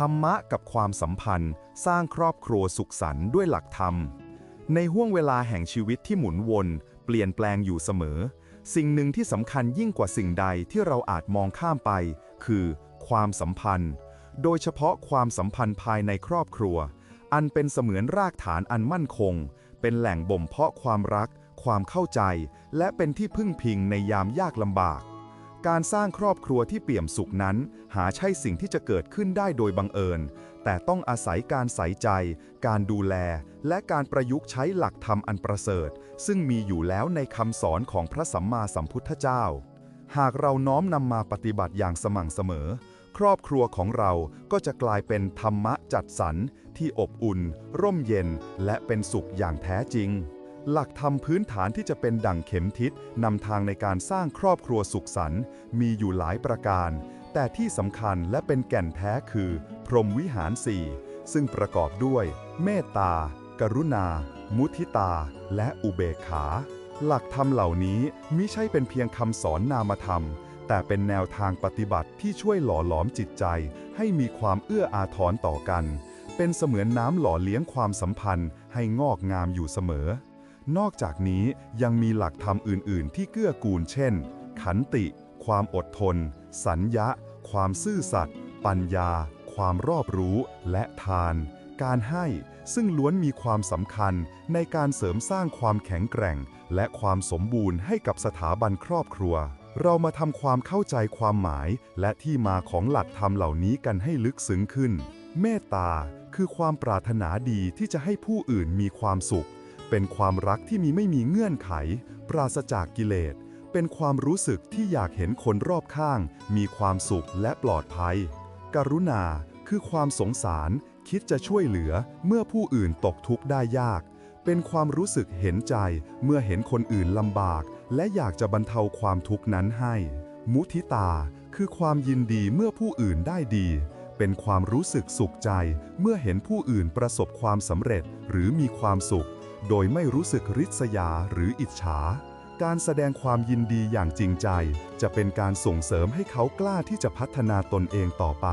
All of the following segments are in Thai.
ธรรมะกับความสัมพันธ์ สร้างครอบครัวสุขสันต์ด้วยหลักธรรม ในห่วงเวลาแห่งชีวิตที่หมุนวน เปลี่ยนแปลงอยู่เสมอ สิ่งหนึ่งที่สำคัญยิ่งกว่าสิ่งใดที่เราอาจมองข้ามไป คือความสัมพันธ์ โดยเฉพาะความสัมพันธ์ภายในครอบครัว อันเป็นเสมือนรากฐานอันมั่นคง เป็นแหล่งบ่มเพาะความรัก ความเข้าใจ และเป็นที่พึ่งพิงในยามยากลำบาก การสร้างครอบครัวที่เปี่ยมสุขนั้น หาใช่สิ่งที่จะเกิดขึ้นได้โดยบังเอิญ แต่ต้องอาศัยการใส่ใจ การดูแล และการประยุกต์ใช้หลักธรรมอันประเสริฐ ซึ่งมีอยู่แล้วในคำสอนของพระสัมมาสัมพุทธเจ้า หากเราน้อมนำมาปฏิบัติอย่างสม่ำเสมอ ครอบครัวของเราก็จะกลายเป็นธรรมะจัดสรรที่อบอุ่น ร่มเย็น และเป็นสุขอย่างแท้จริง หลักธรรมพื้นฐานที่จะเป็นดั่งเข็มทิศนำทางในการสร้างครอบครัวสุขสันต์มีอยู่หลายประการ แต่ที่สำคัญและเป็นแก่นแท้คือ พรหมวิหารสี่ซึ่งประกอบด้วย เมตตา กรุณา มุทิตา และอุเบกขา หลักธรรมเหล่านี้มิใช่เป็นเพียงคำสอนนามธรรม แต่เป็นแนวทางปฏิบัติที่ช่วยหล่อหลอมจิตใจ ให้มีความเอื้ออาทรต่อกัน เป็นเสมือนน้ำหล่อเลี้ยงความสัมพันธ์ให้งอกงามอยู่เสมอ นอกจากนี้ยังมีหลักธรรมอื่น ๆ ที่เกื้อกูลเช่น ขันติ ความอดทน สัญญะ ความซื่อสัตย์ ปัญญา ความรอบรู้ และทาน การให้ซึ่งล้วนมีความสำคัญในการเสริมสร้างความแข็งแกร่ง และความสมบูรณ์ให้กับสถาบันครอบครัว เรามาทำความเข้าใจความหมาย และที่มาของหลักธรรมเหล่านี้กันให้ลึกซึ้งขึ้น เมตตาคือความปรารถนาดีที่จะให้ผู้อื่นมีความสุข เป็นความรักที่มีไม่มีเงื่อนไข ปราศจากกิเลส เป็นความรู้สึกที่อยากเห็นคนรอบข้าง มีความสุขและปลอดภัย กรุณาคือความสงสาร คิดจะช่วยเหลือเมื่อผู้อื่นตกทุกข์ได้ยาก เป็นความรู้สึกเห็นใจเมื่อเห็นคนอื่นลำบาก และอยากจะบรรเทาความทุกข์นั้นให้ มุทิตา คือความยินดีเมื่อผู้อื่นได้ดีเป็นความรู้สึกสุขใจ เมื่อเห็นผู้อื่นประสบความสำเร็จหรือมีความสุข โดยไม่รู้สึกริษยาหรืออิจฉา การแสดงความยินดีอย่างจริงใจ จะเป็นการส่งเสริมให้เขากล้าที่จะพัฒนาตนเองต่อไป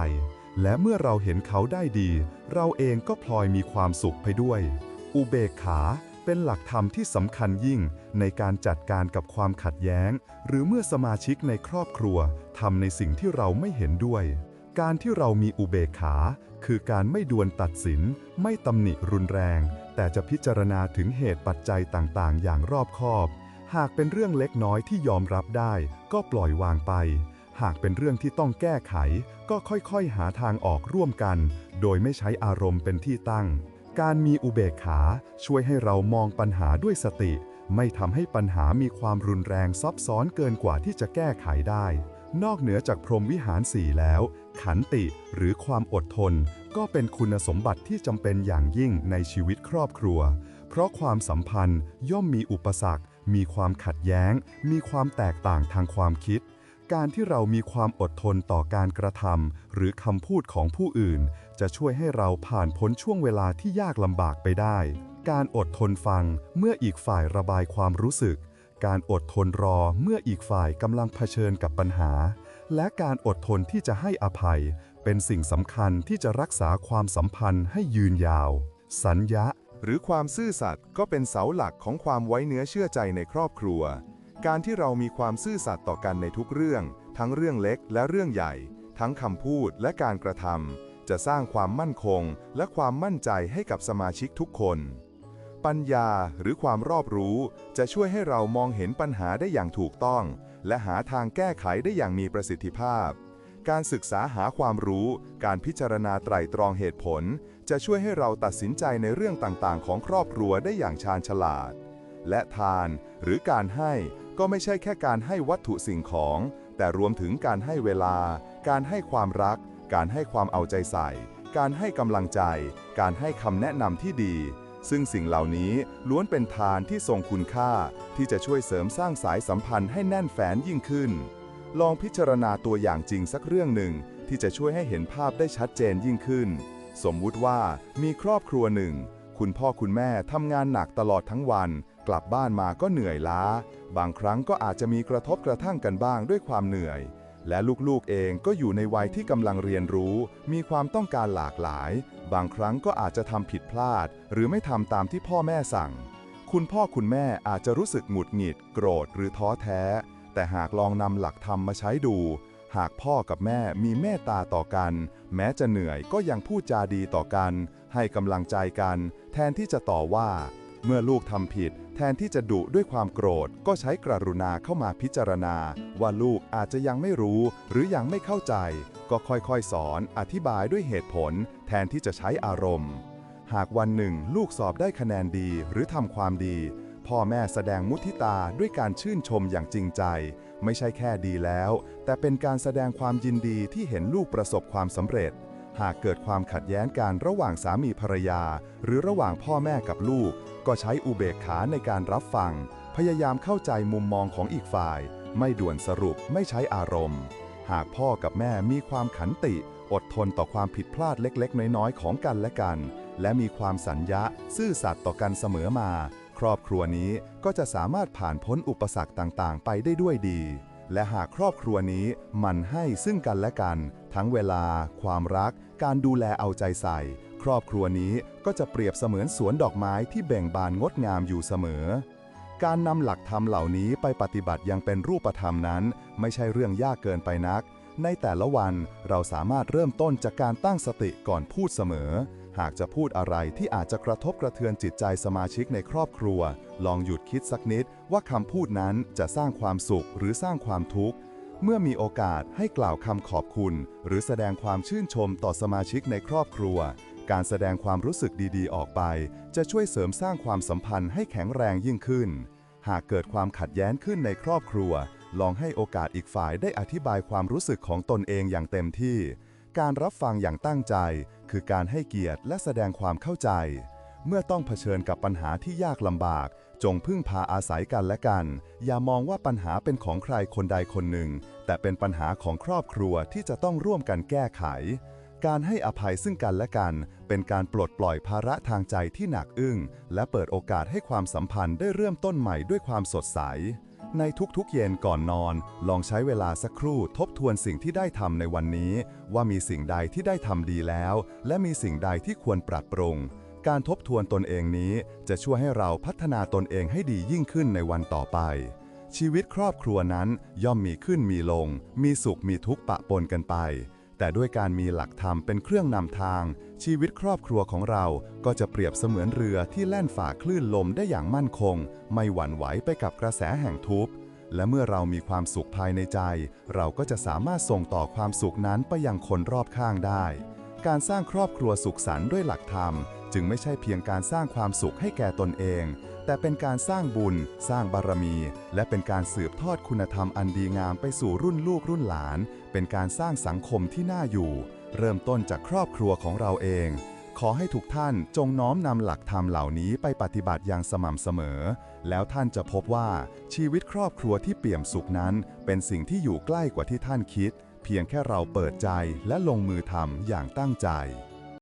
และเมื่อเราเห็นเขาได้ดี เราเองก็พลอยมีความสุขไปด้วย อุเบกขาเป็นหลักธรรมที่สำคัญยิ่งในการจัดการกับความขัดแย้ง หรือเมื่อสมาชิกในครอบครัวทำในสิ่งที่เราไม่เห็นด้วย การที่เรามีอุเบกขา คือการไม่ด่วนตัดสิน ไม่ตำหนิรุนแรง แต่จะพิจารณาถึงเหตุปัจจัยต่างๆ อย่างรอบคอบ หากเป็นเรื่องเล็กน้อยที่ยอมรับได้ ก็ปล่อยวางไป หากเป็นเรื่องที่ต้องแก้ไข ก็ค่อยๆ หาทางออกร่วมกัน โดยไม่ใช้อารมณ์เป็นที่ตั้ง การมีอุเบกขาช่วยให้เรามองปัญหาด้วยสติ ไม่ทำให้ปัญหามีความรุนแรงซับซ้อนเกินกว่าที่จะแก้ไขได้ นอกเหนือจากพรหมวิหารสี่แล้ว ขันติหรือความอดทน ก็เป็นคุณสมบัติที่จำเป็นอย่างยิ่งในชีวิตครอบครัว เพราะความสัมพันธ์ย่อมมีอุปสรรค มีความขัดแย้ง มีความแตกต่างทางความคิด การที่เรามีความอดทนต่อการกระทำหรือคำพูดของผู้อื่น จะช่วยให้เราผ่านพ้นช่วงเวลาที่ยากลำบากไปได้ การอดทนฟังเมื่ออีกฝ่ายระบายความรู้สึก การอดทนรอเมื่ออีกฝ่ายกำลังเผชิญกับปัญหา และการอดทนที่จะให้อภัย เป็นสิ่งสำคัญที่จะรักษาความสัมพันธ์ให้ยืนยาว สัญญาหรือความซื่อสัตย์ก็เป็นเสาหลักของความไว้เนื้อเชื่อใจในครอบครัว การที่เรามีความซื่อสัตย์ต่อกันในทุกเรื่อง ทั้งเรื่องเล็กและเรื่องใหญ่ ทั้งคำพูดและการกระทำจะสร้างความมั่นคง และความมั่นใจให้กับสมาชิกทุกคน ปัญญาหรือความรอบรู้ จะช่วยให้เรามองเห็นปัญหาได้อย่างถูกต้อง และหาทางแก้ไขได้อย่างมีประสิทธิภาพ การศึกษาหาความรู้ การพิจารณาไตร่ตรองเหตุผล จะช่วยให้เราตัดสินใจในเรื่องต่างๆ ของครอบครัวได้อย่างชาญฉลาด และทานหรือการให้ก็ไม่ใช่แค่การให้วัตถุสิ่งของ แต่รวมถึงการให้เวลา การให้ความรัก การให้ความเอาใจใส่ การให้กำลังใจ การให้คำแนะนำที่ดี ซึ่งสิ่งเหล่านี้ล้วนเป็นทานที่ทรงคุณค่า ที่จะช่วยเสริมสร้างสายสัมพันธ์ให้แน่นแฟ้นยิ่งขึ้น ลองพิจารณาตัวอย่างจริงสักเรื่องหนึ่ง ที่จะช่วยให้เห็นภาพได้ชัดเจนยิ่งขึ้น สมมุติว่ามีครอบครัวหนึ่ง คุณพ่อคุณแม่ทำงานหนักตลอดทั้งวัน กลับบ้านมาก็เหนื่อยล้า บางครั้งก็อาจจะมีกระทบกระทั่งกันบ้างด้วยความเหนื่อย และลูกๆเองก็อยู่ในวัยที่กำลังเรียนรู้ มีความต้องการหลากหลาย บางครั้งก็อาจจะทำผิดพลาด หรือไม่ทำตามที่พ่อแม่สั่ง คุณพ่อคุณแม่อาจจะรู้สึกหงุดหงิด โกรธหรือท้อแท้ แต่หากลองนำหลักธรรมมาใช้ดู หากพ่อกับแม่มีเมตตาต่อกัน แม้จะเหนื่อยก็ยังพูดจาดีต่อกัน ให้กำลังใจกัน แทนที่จะต่อว่า เมื่อลูกทำผิด แทนที่จะดุด้วยความโกรธ ก็ใช้กรุณาเข้ามาพิจารณา ว่าลูกอาจจะยังไม่รู้หรือยังไม่เข้าใจ ก็ค่อยๆ สอนอธิบายด้วยเหตุผล แทนที่จะใช้อารมณ์ หากวันหนึ่งลูกสอบได้คะแนนดีหรือทำความดี พ่อแม่แสดงมุทิตาด้วยการชื่นชมอย่างจริงใจ ไม่ใช่แค่ดีแล้ว แต่เป็นการแสดงความยินดีที่เห็นลูกประสบความสำเร็จหากเกิดความขัดแย้งกันระหว่างสามีภรรยา หรือระหว่างพ่อแม่กับลูก ก็ใช้อุเบกขาในการรับฟัง พยายามเข้าใจมุมมองของอีกฝ่าย ไม่ด่วนสรุปไม่ใช้อารมณ์ หากพ่อกับแม่มีความขันติ อดทนต่อความผิดพลาดเล็กๆ น้อยๆ ของกันและกัน และมีความสัญญาซื่อสัตย์ต่อกันเสมอมา ครอบครัวนี้ก็จะสามารถผ่านพ้นอุปสรรคต่างๆ ไปได้ด้วยดี และหากครอบครัวนี้มันให้ซึ่งกันและกัน ทั้งเวลา ความรัก การดูแลเอาใจใส่ ครอบครัวนี้ก็จะเปรียบเสมือนสวนดอกไม้ที่เบ่งบานงดงามอยู่เสมอ การนำหลักธรรมเหล่านี้ไปปฏิบัติยังเป็นรูปธรรมนั้น ไม่ใช่เรื่องยากเกินไปนัก ในแต่ละวันเราสามารถเริ่มต้นจากการตั้งสติก่อนพูดเสมอ หากจะพูดอะไรที่อาจจะกระทบกระเทือนจิตใจสมาชิกในครอบครัว ลองหยุดคิดสักนิดว่าคำพูดนั้นจะสร้างความสุขหรือสร้างความทุกข์เมื่อมีโอกาสให้กล่าวคำขอบคุณ หรือแสดงความชื่นชมต่อสมาชิกในครอบครัว การแสดงความรู้สึกดีๆ ออกไป จะช่วยเสริมสร้างความสัมพันธ์ให้แข็งแรงยิ่งขึ้น หากเกิดความขัดแย้งขึ้นในครอบครัว ลองให้โอกาสอีกฝ่ายได้อธิบายความรู้สึกของตนเองอย่างเต็มที่ การรับฟังอย่างตั้งใจ คือการให้เกียรติและแสดงความเข้าใจ เมื่อต้องเผชิญกับปัญหาที่ยากลำบาก จงพึ่งพาอาศัยกันและกัน อย่ามองว่าปัญหาเป็นของใครคนใดคนหนึ่ง แต่เป็นปัญหาของครอบครัวที่จะต้องร่วมกันแก้ไข การให้อภัยซึ่งกันและกัน เป็นการปลดปล่อยภาระทางใจที่หนักอึ้ง และเปิดโอกาสให้ความสัมพันธ์ได้เริ่มต้นใหม่ด้วยความสดใส ในทุกๆ เย็นก่อนนอน ลองใช้เวลาสักครู่ทบทวนสิ่งที่ได้ทำในวันนี้ ว่ามีสิ่งใดที่ได้ทำดีแล้ว และมีสิ่งใดที่ควรปรับปรุง การทบทวนตนเองนี้ จะช่วยให้เราพัฒนาตนเองให้ดียิ่งขึ้นในวันต่อไปชีวิตครอบครัวนั้นย่อมมีขึ้นมีลง มีสุขมีทุกข์ปะปนกันไป แต่ด้วยการมีหลักธรรมเป็นเครื่องนำทาง ชีวิตครอบครัวของเราก็จะเปรียบเสมือนเรือที่แล่นฝ่าคลื่นลมได้อย่างมั่นคง ไม่หวั่นไหวไปกับกระแสแห่งทุกข์และเมื่อเรามีความสุขภายในใจ เราก็จะสามารถส่งต่อความสุขนั้นไปยังคนรอบข้างได้ การสร้างครอบครัวสุขสันต์ด้วยหลักธรรม จึงไม่ใช่เพียงการสร้างความสุขให้แก่ตนเอง แต่เป็นการสร้างบุญ สร้างบารมี และเป็นการสืบทอดคุณธรรมอันดีงามไปสู่รุ่นลูกรุ่นหลาน เป็นการสร้างสังคมที่น่าอยู่ เริ่มต้นจากครอบครัวของเราเอง ขอให้ทุกท่านจงน้อมนำหลักธรรมเหล่านี้ไปปฏิบัติอย่างสม่ำเสมอ แล้วท่านจะพบว่าชีวิตครอบครัวที่เปี่ยมสุขนั้น เป็นสิ่งที่อยู่ใกล้กว่าที่ท่านคิด เพียงแค่เราเปิดใจและลงมือทำอย่างตั้งใจ